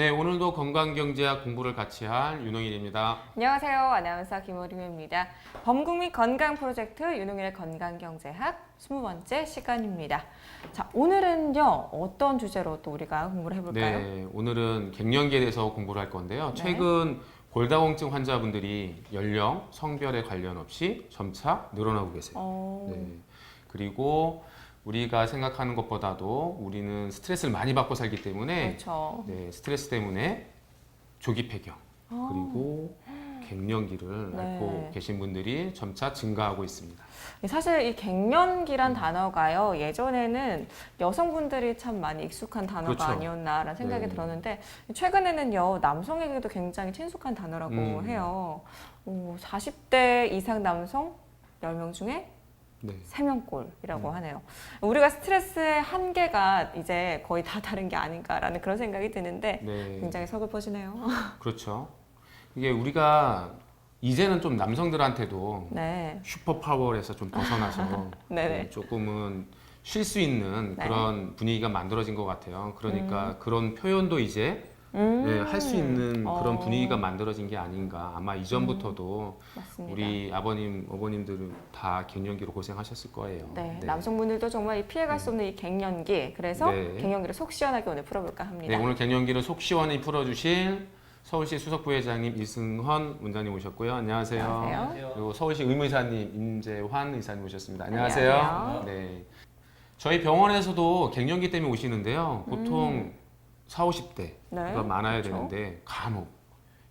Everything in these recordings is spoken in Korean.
네, 오늘도 건강경제학 공부를 같이 할 윤홍일입니다. 안녕하세요. 아나운서 김호림입니다. 범국민 건강 프로젝트 윤홍일의 건강경제학 20번째 시간입니다. 자, 오늘은요. 어떤 주제로 또 우리가 공부를 해볼까요? 네, 오늘은 갱년기에 대해서 공부를 할 건데요. 네. 최근 골다공증 환자분들이 연령, 성별에 관련 없이 점차 늘어나고 계세요. 어, 네. 그리고 우리가 생각하는 것보다도 우리는 스트레스를 많이 받고 살기 때문에 그렇죠. 네, 스트레스 때문에 조기 폐경 어, 그리고 갱년기를 네. 앓고 계신 분들이 점차 증가하고 있습니다. 사실 이 갱년기란 단어가요. 예전에는 여성분들이 참 많이 익숙한 단어가 그렇죠. 아니었나라는 생각이 네. 들었는데 최근에는요. 남성에게도 굉장히 친숙한 단어라고 음. 해요. 오, 40대 이상 남성 10명 중에 네. 세명꼴이라고 음. 하네요. 우리가 스트레스의 한계가 이제 거의 다 다른 게 아닌가라는 그런 생각이 드는데 네. 굉장히 서글퍼지네요. 그렇죠. 이게 우리가 이제는 좀 남성들한테도 네. 슈퍼 파워에서 좀 벗어나서 네네. 네, 조금은 쉴 수 있는 네. 그런 분위기가 만들어진 것 같아요. 그러니까 그런 표현도 이제 음. 네, 할수 있는 그런 어, 분위기가 만들어진 게 아닌가. 아마 이전부터도 맞습니다. 우리 아버님, 어머님들은 다 갱년기로 고생하셨을 거예요. 네, 남성분들도 정말 이 피해갈 수 없는 이 갱년기 그래서 네. 갱년기를 속 시원하게 오늘 풀어볼까 합니다. 네, 오늘 갱년기를 속 시원히 풀어주실 서울시 수석부회장님 이승헌 원장님 오셨고요. 안녕하세요. 안녕하세요. 그리고 서울시 의무사님 임재환 의사님 오셨습니다. 안녕하세요. 안녕하세요. 네. 저희 병원에서도 갱년기 때문에 오시는데요. 보통 4, 50대가 네, 많아야 그렇죠. 되는데 간혹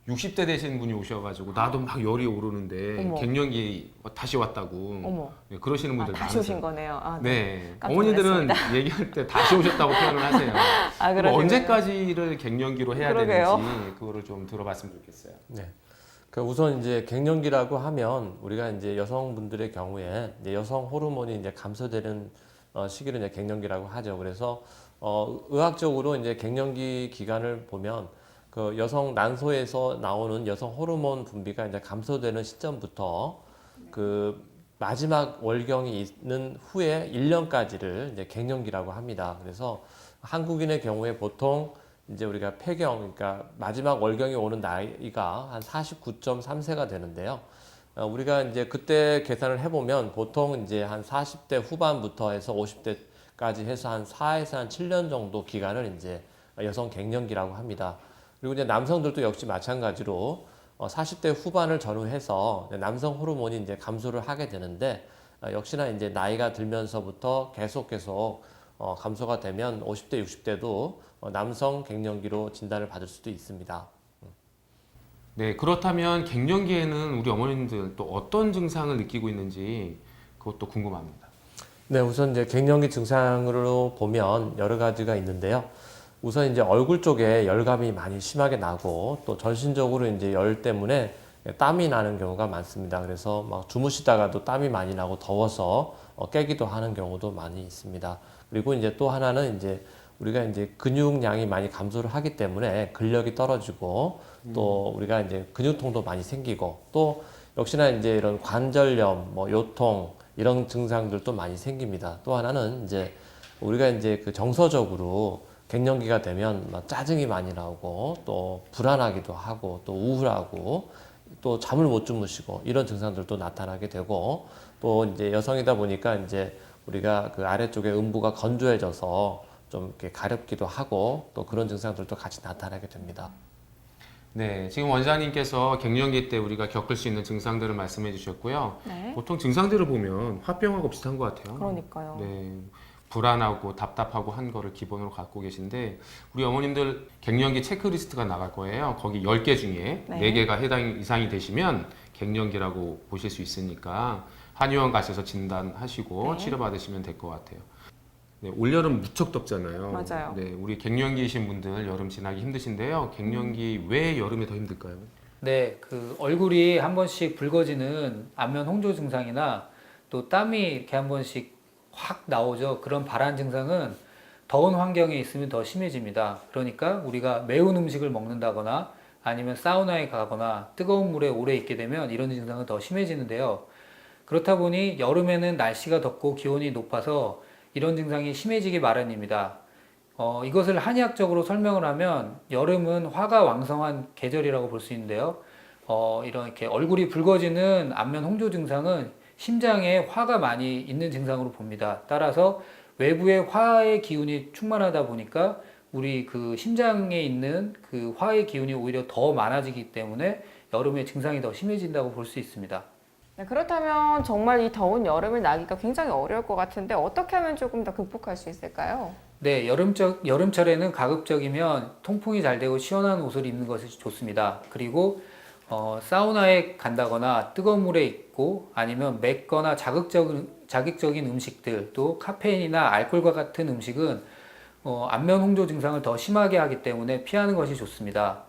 60대 되신 분이 오셔가지고 나도 막 열이 오르는데 어머. 갱년기 다시 왔다고 어머, 네, 그러시는 아, 분들 다시 많으세요. 오신 거네요. 아, 네. 네, 어머니들은 얘기할 때 다시 오셨다고 표현을 하세요. 아, 그럼. 언제까지를 갱년기로 해야 그러게요. 되는지 그거를 좀 들어봤으면 좋겠어요. 네. 그 우선 이제 갱년기라고 하면 우리가 이제 여성분들의 경우에 이제 여성 호르몬이 이제 감소되는 어, 시기를 이제 갱년기라고 하죠. 그래서 어, 의학적으로 이제 갱년기 기간을 보면 그 여성 난소에서 나오는 여성 호르몬 분비가 이제 감소되는 시점부터 그 마지막 월경이 있는 후에 1년까지를 이제 갱년기라고 합니다. 그래서 한국인의 경우에 보통 이제 우리가 폐경, 그러니까 마지막 월경이 오는 나이가 한 49.3세가 되는데요. 어, 우리가 이제 그때 계산을 해보면 보통 이제 한 40대 후반부터 해서 50대까지 해서 한 4에서 한 7년 정도 기간을 이제 여성 갱년기라고 합니다. 그리고 이제 남성들도 역시 마찬가지로 어, 40대 후반을 전후해서 남성 호르몬이 이제 감소를 하게 되는데 어, 역시나 이제 나이가 들면서부터 계속 계속 어, 감소가 되면 50대, 60대도 어, 남성 갱년기로 진단을 받을 수도 있습니다. 네, 그렇다면 갱년기에는 우리 어머님들 또 어떤 증상을 느끼고 있는지 그것도 궁금합니다. 네, 우선 이제 갱년기 증상으로 보면 여러 가지가 있는데요. 우선 이제 얼굴 쪽에 열감이 많이 심하게 나고 또 전신적으로 이제 열 때문에 땀이 나는 경우가 많습니다. 그래서 막 주무시다가도 땀이 많이 나고 더워서 어, 깨기도 하는 경우도 많이 있습니다. 그리고 이제 또 하나는 이제 우리가 이제 근육량이 많이 감소를 하기 때문에 근력이 떨어지고 또 우리가 이제 근육통도 많이 생기고 또 역시나 이제 이런 관절염, 뭐 요통 이런 증상들도 많이 생깁니다. 또 하나는 이제 우리가 이제 그 정서적으로 갱년기가 되면 막 짜증이 많이 나오고 또 불안하기도 하고 또 우울하고 또 잠을 못 주무시고 이런 증상들도 나타나게 되고 또 이제 여성이다 보니까 이제 우리가 그 아래쪽에 음부가 건조해져서 좀 이렇게 가렵기도 하고 또 그런 증상들도 같이 나타나게 됩니다. 네, 지금 원장님께서 갱년기 때 우리가 겪을 수 있는 증상들을 말씀해 주셨고요. 네. 보통 증상들을 보면 화병하고 비슷한 것 같아요. 그러니까요. 네, 불안하고 답답하고 한 거를 기본으로 갖고 계신데 우리 어머님들 갱년기 체크리스트가 나갈 거예요. 거기 10개 중에 네. 네. 개가 해당 이상이 되시면 갱년기라고 보실 수 있으니까 한의원 가셔서 진단하시고 네. 치료받으시면 될 것 같아요. 네, 올여름 무척 덥잖아요. 맞아요. 네, 우리 갱년기이신 분들 여름 지나기 힘드신데요. 갱년기 왜 여름에 더 힘들까요? 네, 그 얼굴이 한 번씩 붉어지는 안면 홍조 증상이나 또 땀이 이렇게 한 번씩 확 나오죠. 그런 발한 증상은 더운 환경에 있으면 더 심해집니다. 그러니까 우리가 매운 음식을 먹는다거나 아니면 사우나에 가거나 뜨거운 물에 오래 있게 되면 이런 증상은 더 심해지는데요. 그렇다 보니 여름에는 날씨가 덥고 기온이 높아서 이런 증상이 심해지기 마련입니다. 어, 이것을 한의학적으로 설명을 하면 여름은 화가 왕성한 계절이라고 볼 수 있는데요. 어, 이런 이렇게 얼굴이 붉어지는 안면 홍조 증상은 심장에 화가 많이 있는 증상으로 봅니다. 따라서 외부에 화의 기운이 충만하다 보니까 우리 그 심장에 있는 그 화의 기운이 오히려 더 많아지기 때문에 여름에 증상이 더 심해진다고 볼 수 있습니다. 네, 그렇다면 정말 이 더운 여름을 나기가 굉장히 어려울 것 같은데 어떻게 하면 조금 더 극복할 수 있을까요? 네, 여름적, 여름철에는 가급적이면 통풍이 잘 되고 시원한 옷을 입는 것이 좋습니다. 그리고 어, 사우나에 간다거나 뜨거운 물에 있고 아니면 맵거나 자극적인, 자극적인 음식들 또 카페인이나 알코올과 같은 음식은 어, 안면 홍조 증상을 더 심하게 하기 때문에 피하는 것이 좋습니다.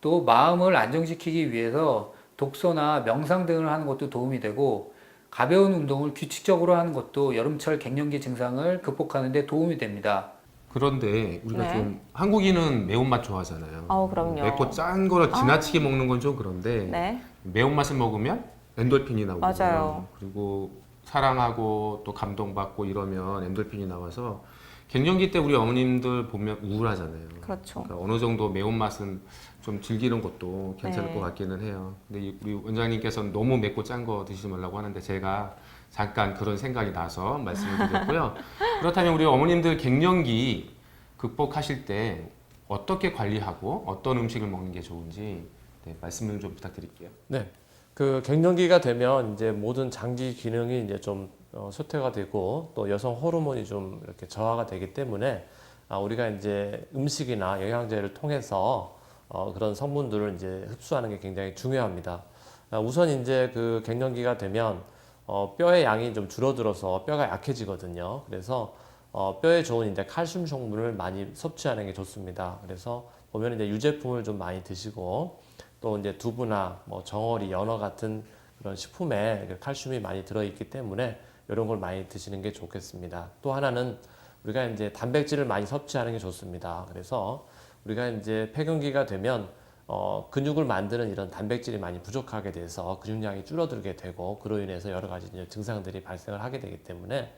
또 마음을 안정시키기 위해서 독서나 명상 등을 하는 것도 도움이 되고 가벼운 운동을 규칙적으로 하는 것도 여름철 갱년기 증상을 극복하는 데 도움이 됩니다. 그런데 우리가 네. 좀 한국인은 매운맛 좋아하잖아요. 아우, 그럼요. 맵고 짠 거를 지나치게 먹는 건 좀 그런데 네. 매운맛을 먹으면 엔돌핀이 나오거든요. 맞아요. 그리고 사랑하고 또 감동받고 이러면 엔돌핀이 나와서 갱년기 때 우리 어머님들 보면 우울하잖아요. 그렇죠. 그러니까 어느 정도 매운맛은 좀 즐기는 것도 괜찮을 네. 것 같기는 해요. 근데 이- 우리 원장님께서는 너무 맵고 짠 거 드시지 말라고 하는데 제가 잠깐 그런 생각이 나서 말씀을 드렸고요. 그렇다면 우리 어머님들 갱년기 극복하실 때 어떻게 관리하고 어떤 음식을 먹는 게 좋은지 네, 말씀을 좀 부탁드릴게요. 네. 그 갱년기가 되면 이제 모든 장기 기능이 이제 좀 어, 쇠퇴가 되고 또 여성 호르몬이 좀 이렇게 저하가 되기 때문에 아, 우리가 이제 음식이나 영양제를 통해서 어, 그런 성분들을 이제 흡수하는 게 굉장히 중요합니다. 아, 우선 이제 그 갱년기가 되면 어, 뼈의 양이 좀 줄어들어서 뼈가 약해지거든요. 그래서 어, 뼈에 좋은 이제 칼슘 성분을 많이 섭취하는 게 좋습니다. 그래서 보면 이제 유제품을 좀 많이 드시고 또 이제 두부나 뭐 정어리, 연어 같은 그런 식품에 그 칼슘이 많이 들어있기 때문에 이런 걸 많이 드시는 게 좋겠습니다. 또 하나는 우리가 이제 단백질을 많이 섭취하는 게 좋습니다. 그래서 우리가 이제 폐경기가 되면 어, 근육을 만드는 이런 단백질이 많이 부족하게 돼서 근육량이 줄어들게 되고 그로 인해서 여러 가지 증상들이 발생을 하게 되기 때문에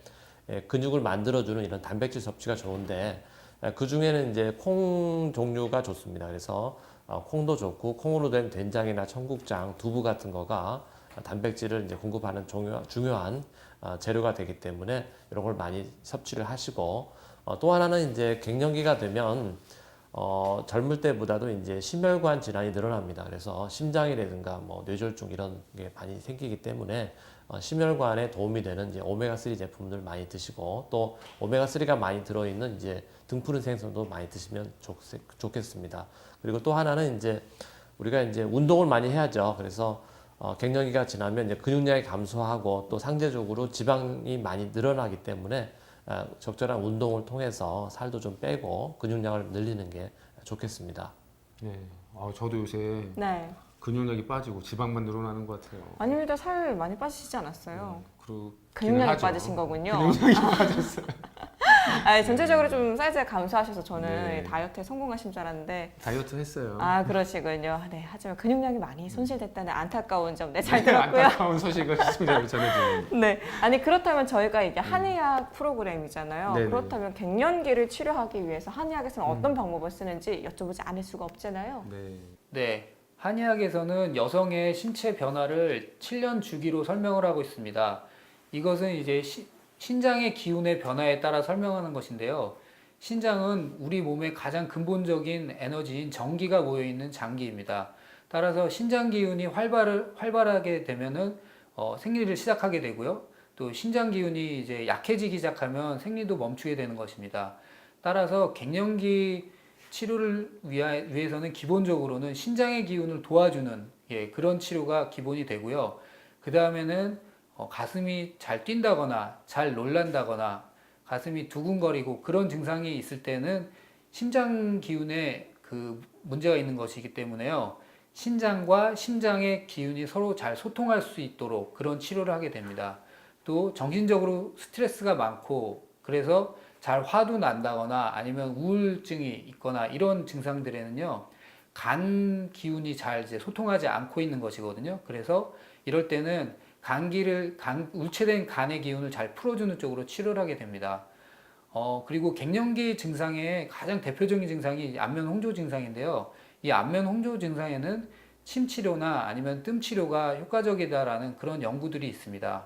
예, 근육을 만들어주는 이런 단백질 섭취가 좋은데 그 중에는 이제 콩 종류가 좋습니다. 그래서 어, 콩도 좋고 콩으로 된 된장이나 청국장, 두부 같은 거가 단백질을 이제 공급하는 중요, 중요한 어, 재료가 되기 때문에 이런 걸 많이 섭취를 하시고 어, 또 하나는 이제 갱년기가 되면 어, 젊을 때보다도 이제 심혈관 질환이 늘어납니다. 그래서 심장이라든가 뭐 뇌졸중 이런 게 많이 생기기 때문에 어, 심혈관에 도움이 되는 이제 오메가3 제품들 많이 드시고 또 오메가3가 많이 들어있는 이제 등푸른 생선도 많이 드시면 좋, 좋겠습니다. 그리고 또 하나는 이제 우리가 이제 운동을 많이 해야죠. 그래서 어, 갱년기가 지나면 이제 근육량이 감소하고 또 상대적으로 지방이 많이 늘어나기 때문에 아, 적절한 운동을 통해서 살도 좀 빼고 근육량을 늘리는 게 좋겠습니다. 네, 아, 저도 요새 네. 근육량이 빠지고 지방만 늘어나는 것 같아요. 아닙니다. 살 많이 빠지시지 않았어요? 그리고 근육량이 빠지신 거군요. 근육량이 빠졌어요. 아, 전체적으로 좀 사이즈가 감소하셔서 저는 네. 다이어트에 성공하신 줄 알았는데 다이어트 했어요. 아 그러시군요. 네 하지만 근육량이 많이 손실됐다는 안타까운 점 네 잘 들었고요. 안타까운 소식을 시청자를 전해드립니다. 네 아니 그렇다면 저희가 이게 한의학 프로그램이잖아요. 네네. 그렇다면 갱년기를 치료하기 위해서 한의학에서는 어떤 방법을 쓰는지 여쭤보지 않을 수가 없잖아요. 네. 네. 한의학에서는 여성의 신체 변화를 7년 주기로 설명을 하고 있습니다. 이것은 이제 시- 신장의 기운의 변화에 따라 설명하는 것인데요. 신장은 우리 몸의 가장 근본적인 에너지인 전기가 모여 있는 장기입니다. 따라서 신장 기운이 활발을, 활발하게 되면은 어, 생리를 시작하게 되고요. 또 신장 기운이 이제 약해지기 시작하면 생리도 멈추게 되는 것입니다. 따라서 갱년기 치료를 위하, 위해서는 기본적으로는 신장의 기운을 도와주는 예, 그런 치료가 기본이 되고요. 그 다음에는 어, 가슴이 잘 뛴다거나 잘 놀란다거나 가슴이 두근거리고 그런 증상이 있을 때는 심장 기운에 그 문제가 있는 것이기 때문에요. 신장과 심장의 기운이 서로 잘 소통할 수 있도록 그런 치료를 하게 됩니다. 또 정신적으로 스트레스가 많고 그래서 잘 화도 난다거나 아니면 우울증이 있거나 이런 증상들에는요 간 기운이 잘 이제 소통하지 않고 있는 것이거든요. 그래서 이럴 때는 간기를 간 울체된 간의 기운을 잘 풀어주는 쪽으로 치료를 하게 됩니다. 어, 그리고 갱년기 증상의 가장 대표적인 증상이 안면 홍조 증상인데요. 이 안면 홍조 증상에는 침 치료나 아니면 뜸 치료가 효과적이다라는 그런 연구들이 있습니다.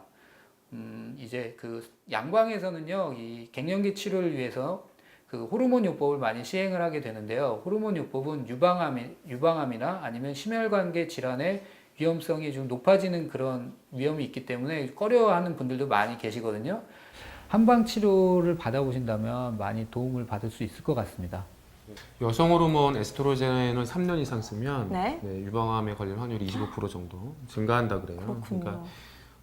음, 이제 그 양광에서는요, 이 갱년기 치료를 위해서 그 호르몬 요법을 많이 시행을 하게 되는데요. 호르몬 요법은 유방암이, 유방암이나 아니면 심혈관계 질환의 위험성이 좀 높아지는 그런 위험이 있기 때문에 꺼려하는 분들도 많이 계시거든요. 한방 치료를 받아보신다면 많이 도움을 받을 수 있을 것 같습니다. 여성 호르몬 에스트로겐을 3년 이상 쓰면 네. 유방암에 걸릴 확률이 25% 정도 증가한다 그래요. 그렇군요. 그러니까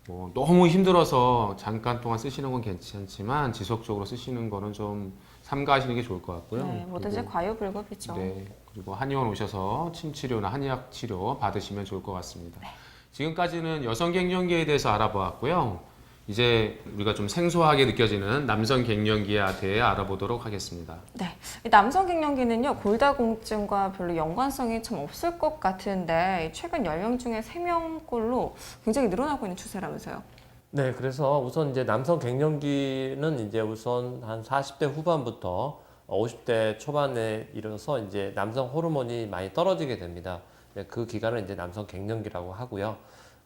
뭐 너무 힘들어서 잠깐 동안 쓰시는 건 괜찮지만 지속적으로 쓰시는 거는 좀 삼가하시는 게 좋을 것 같고요. 네, 뭐든지 과유불급이죠. 네. 그리고 한의원 오셔서 침 치료나 한의학 치료 받으시면 좋을 것 같습니다. 네. 지금까지는 여성 갱년기에 대해서 알아보았고요. 이제 우리가 좀 생소하게 느껴지는 남성 갱년기에 대해 알아보도록 하겠습니다. 네, 이 남성 갱년기는요 골다공증과 별로 연관성이 참 없을 것 같은데 최근 연령 중에 3명꼴로 굉장히 늘어나고 있는 추세라면서요. 네, 그래서 우선 이제 남성 갱년기는 이제 우선 한 40대 후반부터 50대 초반에 이르러서 이제 남성 호르몬이 많이 떨어지게 됩니다. 네, 그 기간을 이제 남성 갱년기라고 하고요.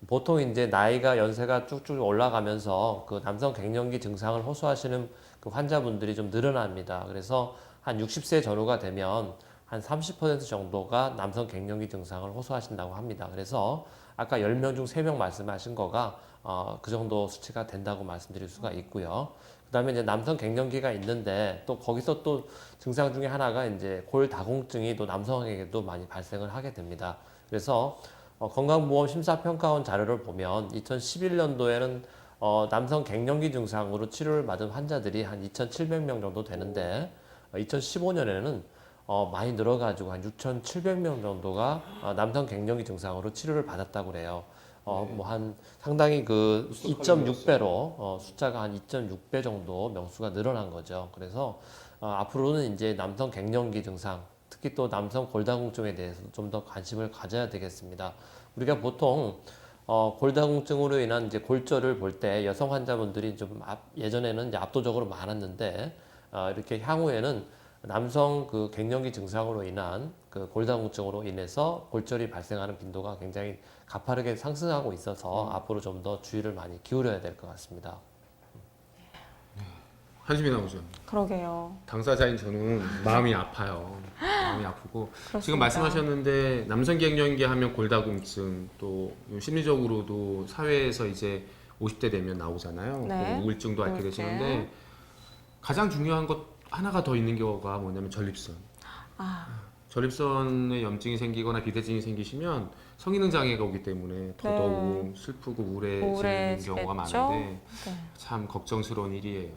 보통 이제 나이가 연세가 쭉쭉 올라가면서 그 남성 갱년기 증상을 호소하시는 그 환자분들이 좀 늘어납니다. 그래서 한 60세 전후가 되면 한 30% 정도가 남성 갱년기 증상을 호소하신다고 합니다. 그래서 아까 10명 중 3명 말씀하신 거가 어, 그 정도 수치가 된다고 말씀드릴 수가 있고요. 그 다음에 이제 남성 갱년기가 있는데 또 거기서 또 증상 중에 하나가 이제 골다공증이 또 남성에게도 많이 발생을 하게 됩니다. 그래서 어, 건강보험 심사평가원 자료를 보면 2011년도에는 어, 남성 갱년기 증상으로 치료를 받은 환자들이 한 2,700명 정도 되는데 어, 2015년에는 어, 많이 늘어가지고 한 6,700명 정도가 어, 남성 갱년기 증상으로 치료를 받았다고 그래요. 어, 뭐한 상당히 그 2.6배로 어, 숫자가 한 2.6배 정도 명수가 늘어난 거죠. 그래서 어, 앞으로는 이제 남성 갱년기 증상, 특히 또 남성 골다공증에 대해서 좀 더 관심을 가져야 되겠습니다. 우리가 보통 어, 골다공증으로 인한 이제 골절을 볼 때 여성 환자분들이 좀 앞- 예전에는 이제 압도적으로 많았는데 어, 이렇게 향후에는 남성 그 갱년기 증상으로 인한 그 골다공증으로 인해서 골절이 발생하는 빈도가 굉장히 가파르게 상승하고 있어서 앞으로 좀 더 주의를 많이 기울여야 될 것 같습니다. 한숨이 나오죠. 그러게요. 당사자인 저는 마음이 아파요. 마음이 아프고 그렇습니다. 지금 말씀하셨는데 남성 갱년기 하면 골다공증 또 심리적으로도 사회에서 이제 50대 되면 나오잖아요. 네. 그 우울증도 앓게. 되시는데 가장 중요한 것 하나가 더 있는 경우가 뭐냐면 전립선. 아, 전립선에 염증이 생기거나 비대증이 생기시면 성기능 장애가 오기 때문에 더더욱 슬프고 우울해지는 우울해지겠죠? 경우가 많은데 네. 참 걱정스러운 일이에요.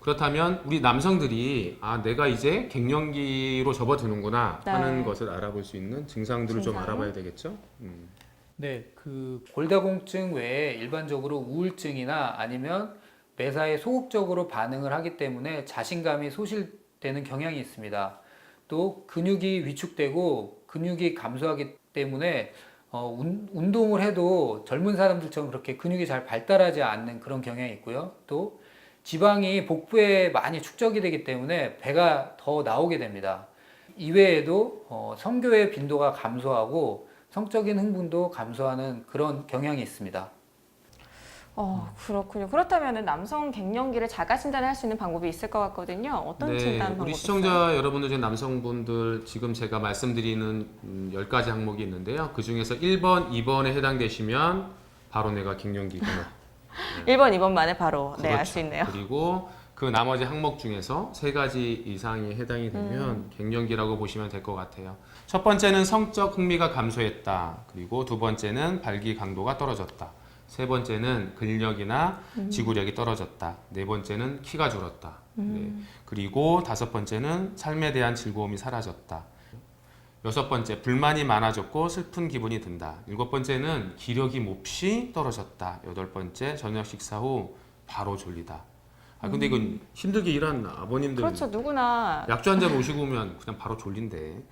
그렇다면 우리 남성들이 아 내가 이제 갱년기로 접어드는구나 네. 하는 것을 알아볼 수 있는 증상들을 좀 증상? 알아봐야 되겠죠. 음. 네, 그 골다공증 외에 일반적으로 우울증이나 아니면 매사에 소극적으로 반응을 하기 때문에 자신감이 소실되는 경향이 있습니다. 또 근육이 위축되고 근육이 감소하기 때문에 어, 운, 운동을 해도 젊은 사람들처럼 그렇게 근육이 잘 발달하지 않는 그런 경향이 있고요. 또 지방이 복부에 많이 축적이 되기 때문에 배가 더 나오게 됩니다. 이외에도 어, 성교의 빈도가 감소하고 성적인 흥분도 감소하는 그런 경향이 있습니다. 어, 그렇군요. 그렇다면 남성 갱년기를 자가 진단할 수 있는 방법이 있을 것 같거든요. 어떤 진단 방법이 네, 우리 있어요? 시청자 여러분들 중 남성분들 지금 제가 말씀드리는 음, 10가지 항목이 있는데요. 그 중에서 1번, 2번에 해당되시면 바로 내가 갱년기구나. 1번, 2번만에 바로 네, 알 그렇죠. 수 있네요. 그리고 그 나머지 항목 중에서 세 가지 이상이 해당이 되면 음. 갱년기라고 보시면 될 것 같아요. 첫 번째는 성적 흥미가 감소했다. 그리고 두 번째는 발기 강도가 떨어졌다. 세 번째는 근력이나 음. 지구력이 떨어졌다. 네 번째는 키가 줄었다. 음. 네. 그리고 다섯 번째는 삶에 대한 즐거움이 사라졌다. 여섯 번째 불만이 많아졌고 슬픈 기분이 든다. 일곱 번째는 기력이 몹시 떨어졌다. 여덟 번째 저녁 식사 후 바로 졸리다. 아 근데 이건 힘들게 일한 아버님들 음. 그렇죠. 누구나 약주 한잔 모시고 오면 그냥 바로 졸린데.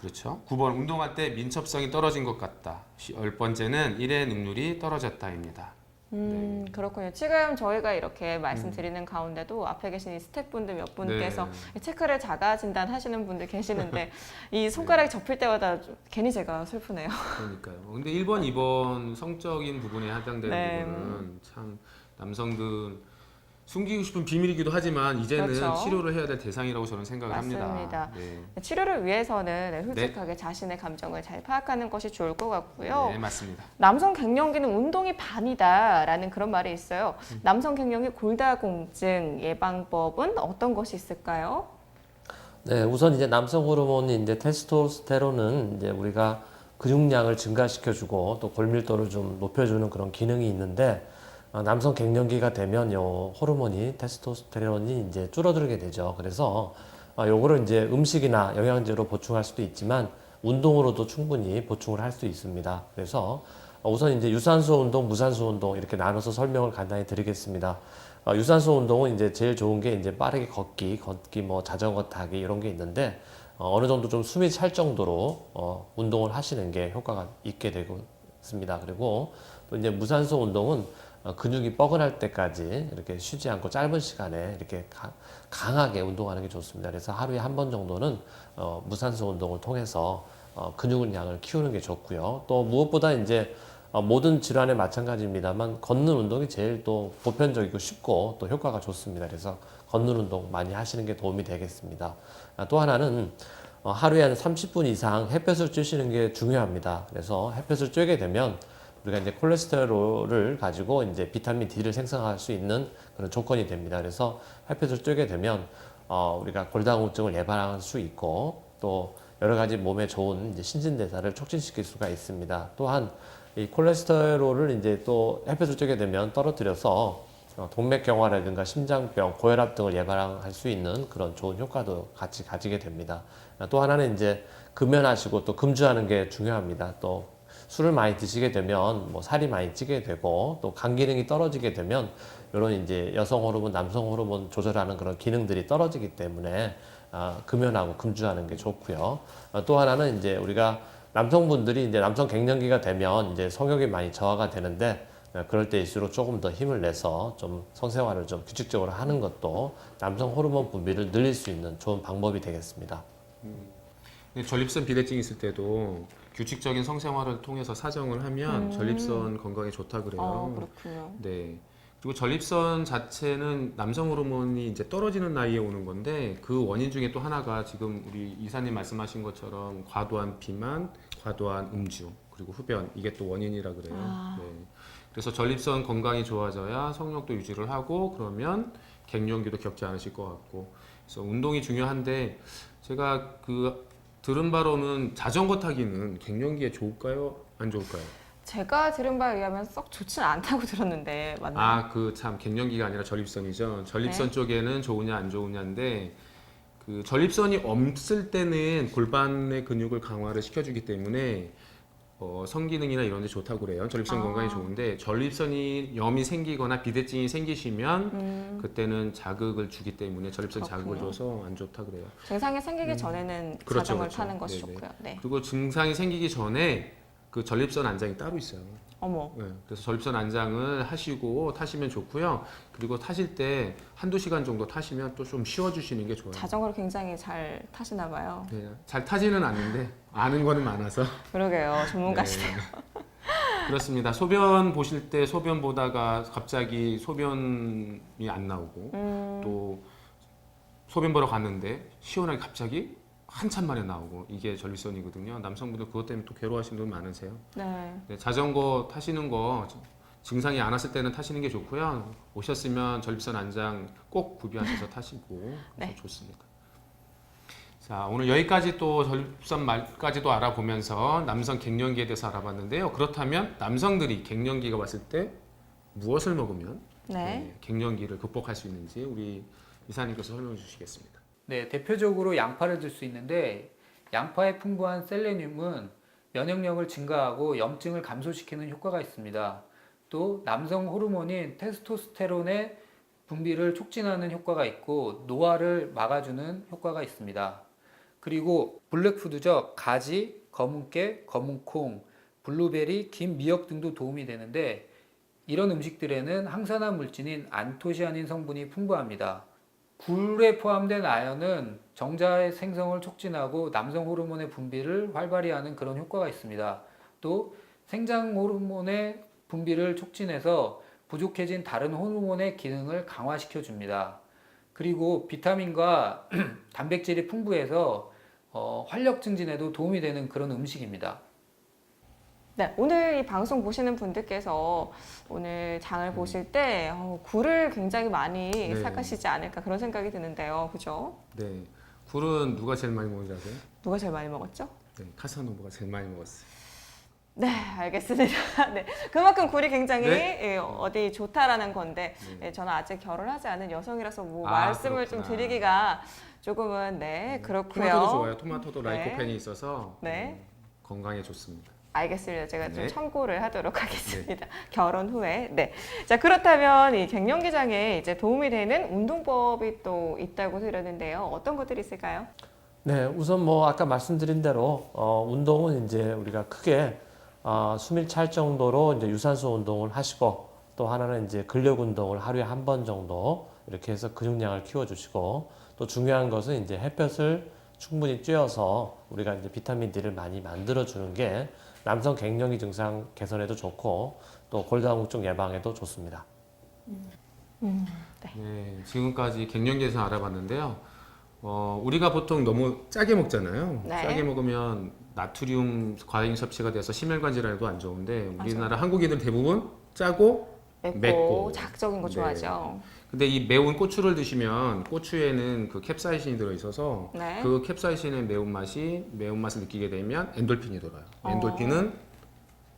그렇죠. 9번 운동할 때 민첩성이 떨어진 것 같다. 열 번째는 일의 능률이 떨어졌다입니다. 음, 네. 그렇군요. 지금 저희가 이렇게 말씀드리는 가운데도 앞에 계신 이 스태프분들 몇 분께서 네. 체크를 자가 진단 하시는 분들 계시는데 이 손가락이 접힐 때마다 좀 괜히 제가 슬프네요. 그러니까요. 근데 1번, 2번 성적인 부분에 해당되는 네. 부분은 참 남성들 숨기고 싶은 비밀이기도 하지만 이제는 그렇죠. 치료를 해야 될 대상이라고 저는 생각을 맞습니다. 합니다. 네. 치료를 위해서는 솔직하게 자신의 감정을 잘 파악하는 것이 좋을 것 같고요. 네, 맞습니다. 남성 갱년기는 운동이 반이다라는 그런 말이 있어요. 음. 남성 갱년기 골다공증 예방법은 어떤 것이 있을까요? 네, 우선 이제 남성 호르몬인 이제 테스토스테론은 이제 우리가 근육량을 증가시켜주고 또 골밀도를 좀 높여주는 그런 기능이 있는데 어, 남성 갱년기가 되면 요 호르몬이 테스토스테론이 이제 줄어들게 되죠. 그래서 어, 요거를 이제 음식이나 영양제로 보충할 수도 있지만 운동으로도 충분히 보충을 할 수 있습니다. 그래서 어, 우선 이제 유산소 운동, 무산소 운동 이렇게 나눠서 설명을 간단히 드리겠습니다. 어, 유산소 운동은 이제 제일 좋은 게 이제 빠르게 걷기, 걷기 뭐 자전거 타기 이런 게 있는데 어, 어느 정도 좀 숨이 찰 정도로 어, 운동을 하시는 게 효과가 있게 되고 있습니다. 그리고 또 이제 무산소 운동은 어, 근육이 뻐근할 때까지 이렇게 쉬지 않고 짧은 시간에 이렇게 가- 강하게 운동하는 게 좋습니다. 그래서 하루에 한 번 정도는 어, 무산소 운동을 통해서 어, 근육량을 키우는 게 좋고요. 또 무엇보다 이제 어, 모든 질환에 마찬가지입니다만 걷는 운동이 제일 또 보편적이고 쉽고 또 효과가 좋습니다. 그래서 걷는 운동 많이 하시는 게 도움이 되겠습니다. 아, 또 하나는 어, 하루에 한 30분 이상 햇볕을 쬐시는 게 중요합니다. 그래서 햇볕을 쬐게 되면 우리가 이제 콜레스테롤을 가지고 이제 비타민 D를 생성할 수 있는 그런 조건이 됩니다. 그래서 햇볕을 쬐게 되면 어, 우리가 골다공증을 예방할 수 있고 또 여러 가지 몸에 좋은 이제 신진대사를 촉진시킬 수가 있습니다. 또한 이 콜레스테롤을 이제 또 햇볕을 쬐게 되면 떨어뜨려서 어, 동맥경화라든가 심장병, 고혈압 등을 예방할 수 있는 그런 좋은 효과도 같이 가지게 됩니다. 아, 또 하나는 이제 금연하시고 또 금주하는 게 중요합니다. 또 술을 많이 드시게 되면 뭐 살이 많이 찌게 되고 또 간 기능이 떨어지게 되면 이런 이제 여성 호르몬, 남성 호르몬 조절하는 그런 기능들이 떨어지기 때문에 아, 금연하고 금주하는 게 좋고요. 아, 또 하나는 이제 우리가 남성분들이 이제 남성 갱년기가 되면 이제 성욕이 많이 저하가 되는데 아, 그럴 때일수록 조금 더 힘을 내서 좀 성생활을 좀 규칙적으로 하는 것도 남성 호르몬 분비를 늘릴 수 있는 좋은 방법이 되겠습니다. 근데 전립선 비대증 있을 때도 규칙적인 성생활을 통해서 사정을 하면 음. 전립선 건강에 좋다 그래요. 어, 그렇군요. 네. 그리고 전립선 자체는 남성 호르몬이 이제 떨어지는 나이에 오는 건데 그 원인 중에 또 하나가 지금 우리 이사님 말씀하신 것처럼 과도한 비만, 과도한 음주, 그리고 흡연 이게 또 원인이라 그래요. 아. 네. 그래서 전립선 건강이 좋아져야 성욕도 유지를 하고 그러면 갱년기도 겪지 않으실 것 같고 그래서 운동이 중요한데 제가 그 들은 바로는 자전거 타기는 갱년기에 좋을까요? 안 좋을까요? 제가 들은 바에 의하면 썩 좋지는 않다고 들었는데 맞나요? 아, 그 참 갱년기가 아니라 전립선이죠. 전립선 네. 쪽에는 좋으냐 안 좋으냐인데 그 전립선이 없을 때는 골반의 근육을 강화를 시켜주기 때문에 어, 성기능이나 이런 데 좋다고 그래요. 전립선 아. 건강에 좋은데 전립선이 염이 생기거나 비대증이 생기시면 음, 그때는 자극을 주기 때문에 전립선 자극을 그렇군요. 줘서 안 좋다 그래요. 증상이 생기기 전에는 음. 그렇죠, 자전거를 그렇죠. 타는 것이 네네. 좋고요. 네. 그리고 증상이 생기기 전에 그 전립선 안장이 따로 있어요. 어머. 네, 그래서 전립선 안장을 하시고 타시면 좋고요. 그리고 타실 때 한두 시간 정도 타시면 또 좀 쉬어주시는 게 좋아요. 자전거를 굉장히 잘 타시나 봐요. 네, 잘 타지는 않는데 아는 거는 많아서. 그러게요. 전문가시네요. 네. 그렇습니다. 소변 보실 때 소변 보다가 갑자기 소변이 안 나오고 음, 또 소변 보러 갔는데 시원하게 갑자기 한참 만에 나오고 이게 전립선이거든요. 남성분들 그것 때문에 또 괴로워하시는 분 많으세요. 네. 네, 자전거 타시는 거 증상이 안 왔을 때는 타시는 게 좋고요. 오셨으면 전립선 안장 꼭 구비하셔서 타시고 네. 좋습니다. 자, 오늘 여기까지 또 전립선 말까지도 알아보면서 남성 갱년기에 대해서 알아봤는데요. 그렇다면 남성들이 갱년기가 왔을 때 무엇을 먹으면 네. 네, 갱년기를 극복할 수 있는지 우리 이사님께서 설명해 주시겠습니다. 네, 대표적으로 양파를 들 수 있는데 양파에 풍부한 셀레늄은 면역력을 증가하고 염증을 감소시키는 효과가 있습니다. 또 남성 호르몬인 테스토스테론의 분비를 촉진하는 효과가 있고 노화를 막아주는 효과가 있습니다. 그리고 블랙푸드죠. 가지, 검은깨, 검은콩, 블루베리, 긴 미역 등도 도움이 되는데 이런 음식들에는 항산화 물질인 안토시아닌 성분이 풍부합니다. 굴에 포함된 아연은 정자의 생성을 촉진하고 남성 호르몬의 분비를 활발히 하는 그런 효과가 있습니다. 또 생장 호르몬의 분비를 촉진해서 부족해진 다른 호르몬의 기능을 강화시켜 줍니다. 그리고 비타민과 단백질이 풍부해서 어, 활력 증진에도 도움이 되는 그런 음식입니다. 네, 오늘 이 방송 보시는 분들께서 오늘 장을 보실 때 어, 굴을 굉장히 많이 네. 생각하시지 않을까 그런 생각이 드는데요. 그죠? 네. 굴은 누가 제일 많이 먹는지 아세요? 누가 제일 많이 먹었죠? 네, 카사노바가 제일 많이 먹었어요. 네, 알겠습니다. 네, 그만큼 굴이 굉장히 네? 예, 어디 좋다라는 건데 네. 예, 저는 아직 결혼을 하지 않은 여성이라서 뭐 아, 말씀을 좀 그렇구나. 드리기가 조금은 네, 그렇고요. 토마토도 좋아요. 토마토도 네. 라이코펜이 있어서 네. 음, 건강에 좋습니다. 알겠습니다. 제가 좀 네. 참고를 하도록 하겠습니다. 결혼 후에. 네. 자, 그렇다면 이 갱년기장에 이제 도움이 되는 운동법이 또 있다고 들었는데요. 어떤 것들이 있을까요? 네, 우선 뭐 아까 말씀드린 대로 어, 운동은 이제 우리가 크게 어, 숨이 찰 정도로 이제 유산소 운동을 하시고 또 하나는 이제 근력 운동을 하루에 한 번 정도 이렇게 해서 근육량을 키워주시고 또 중요한 것은 이제 햇볕을 충분히 쬐어서 우리가 이제 비타민 D를 많이 만들어 주는 게 남성 갱년기 증상 개선에도 좋고 또 골다공증 예방에도 좋습니다. 네, 지금까지 갱년기에서 알아봤는데요. 어, 우리가 보통 너무 짜게 먹잖아요. 네. 짜게 먹으면 나트륨 과잉 섭취가 돼서 심혈관 질환에도 안 좋은데 우리나라 한국인들 대부분 짜고 맵고, 맵고. 자극적인 거 네. 좋아하죠. 근데 이 매운 고추를 드시면 고추에는 그 캡사이신이 들어 있어서 네. 그 캡사이신의 매운맛이 매운맛을 느끼게 되면 엔돌핀이 돌아요. 어. 엔돌핀은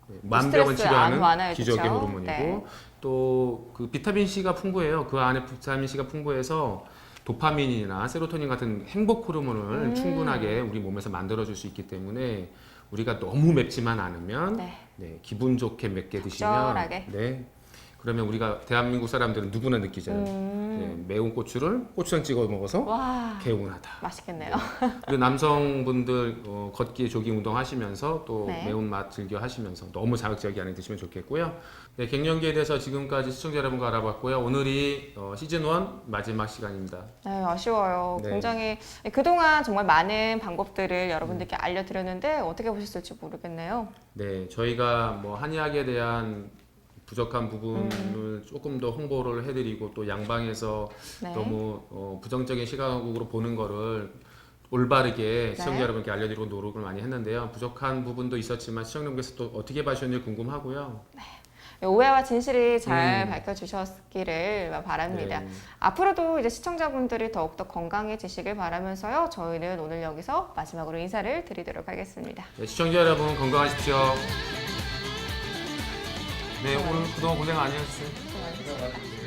네, 만병을 스트레스 치료하는 안 완화해 기적의. 호르몬이고 네. 또 그 비타민 C가 풍부해요. 그 안에 비타민 C가 풍부해서 도파민이나 세로토닌 같은 행복 호르몬을 음. 충분하게 우리 몸에서 만들어 줄 수 있기 때문에 우리가 너무 맵지만 않으면 네. 네, 기분 좋게 맵게 드시면 적절하게. 네. 그러면 우리가 대한민국 사람들은 누구나 느끼잖아요. 음. 네, 매운 고추를 고추장 찍어 먹어서 와, 개운하다. 맛있겠네요. 그리고 남성분들 어, 걷기 조깅 운동 하시면서 또 네. 매운맛 즐겨 하시면서 너무 자극적이 안 드시면 좋겠고요. 네, 갱년기에 대해서 지금까지 시청자 여러분과 알아봤고요. 오늘이 어, 시즌 1 마지막 시간입니다. 네, 아쉬워요. 네. 굉장히 그동안 정말 많은 방법들을 여러분들께 알려드렸는데 어떻게 보셨을지 모르겠네요. 네, 저희가 뭐 한의학에 대한 부족한 부분을 음. 조금 더 홍보를 해드리고 또 양방에서 네. 너무 어, 부정적인 시각으로 보는 거를 올바르게 시청자 네. 여러분께 알려드리고 노력을 많이 했는데요. 부족한 부분도 있었지만 시청자분께서 또 어떻게 봐주셨는지 궁금하고요. 오해와 진실이 잘 음. 밝혀주셨기를 바랍니다. 네. 앞으로도 이제 시청자분들이 더욱더 건강해지시길 바라면서요. 저희는 오늘 여기서 마지막으로 인사를 드리도록 하겠습니다. 네, 시청자 여러분 건강하십시오. 네, 오늘 그동안 고생 많이 하셨어요. 수고하셨습니다.